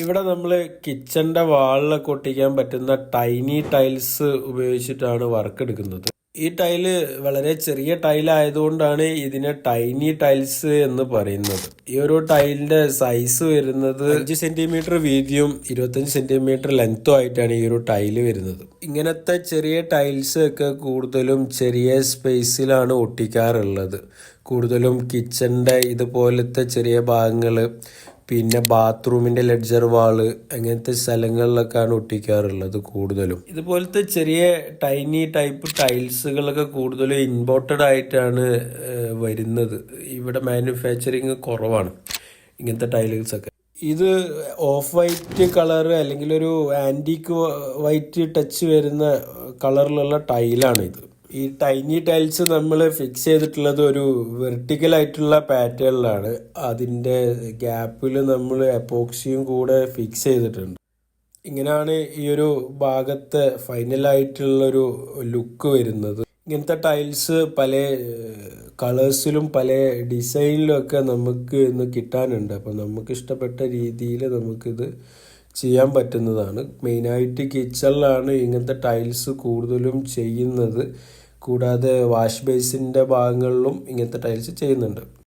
ഇവിടെ നമ്മൾ കിച്ചന്റെ വാളിലൊക്കെ ഒട്ടിക്കാൻ പറ്റുന്ന ടൈനി ടൈൽസ് ഉപയോഗിച്ചിട്ടാണ് വർക്ക് എടുക്കുന്നത്. ഈ ടൈൽ വളരെ ചെറിയ ടൈൽ ആയതുകൊണ്ടാണ് ഇതിനെ ടൈനി ടൈൽസ് എന്ന് പറയുന്നത്. ഈ ഒരു ടൈലിന്റെ സൈസ് വരുന്നത് അഞ്ച് സെന്റിമീറ്റർ വീതിയും ഇരുപത്തഞ്ച് സെന്റിമീറ്റർ ലെങ്ത്തും ആയിട്ടാണ് ഈ ഒരു ടൈൽ വരുന്നത്. ഇങ്ങനത്തെ ചെറിയ ടൈൽസ് ഒക്കെ കൂടുതലും ചെറിയ സ്പേസിലാണ് ഒട്ടിക്കാറുള്ളത്. കൂടുതലും കിച്ചന്റെ ഇതുപോലത്തെ ചെറിയ ഭാഗങ്ങൾ പിന്നെ ബാത്റൂമിന്റെ ലെഡ്ജർ വാൾ അങ്ങനത്തെ സ്ഥലങ്ങളിലൊക്കെയാണ് ഒട്ടിക്കാറുള്ളത് കൂടുതലും. ഇതുപോലത്തെ ചെറിയ ടൈനി ടൈപ്പ് ടൈൽസുകളൊക്കെ കൂടുതലും ഇമ്പോർട്ടഡ് ആയിട്ടാണ് വരുന്നത്. ഇവിടെ മാനുഫാക്ചറിങ് കുറവാണ് ഇങ്ങനത്തെ ടൈലുകൾസ് ഒക്കെ ഇത് ഓഫ് വൈറ്റ് കളർ അല്ലെങ്കിൽ ഒരു ആന്റിക്ക് വൈറ്റ് ടച്ച് വരുന്ന കളറിലുള്ള ടൈലാണ് ഇത് ഈ ടൈനി ടൈൽസ് നമ്മൾ ഫിക്സ് ചെയ്തിട്ടുള്ളത് ഒരു വെർട്ടിക്കൽ ആയിട്ടുള്ള പാറ്റേണിലാണ് അതിന്റെ ഗ്യാപ്പിൽ നമ്മൾ എപ്പോക്സിയും കൂടെ ഫിക്സ് ചെയ്തിട്ടുണ്ട്. ഇങ്ങനെയാണ് ഈ ഒരു ഭാഗത്തെ ഫൈനലായിട്ടുള്ളൊരു ലുക്ക് വരുന്നത്. ഇങ്ങനത്തെ ടൈൽസ് പല കളേഴ്സിലും പല ഡിസൈനിലും ഒക്കെ നമുക്ക് ഇന്ന് കിട്ടാനുണ്ട്. അപ്പം നമുക്ക് ഇഷ്ടപ്പെട്ട രീതിയിൽ നമുക്കിത് ചെയ്യാൻ പറ്റുന്നതാണ്. മെയിനായിട്ട് കിച്ചണിലാണ് ഇങ്ങനത്തെ ടൈൽസ് കൂടുതലും ചെയ്യുന്നത്. കൂടാതെ വാഷ് ബേസിന്റെ ഭാഗങ്ങളിലും ഇങ്ങനത്തെ ടൈൽസ് ചെയ്യുന്നുണ്ട്.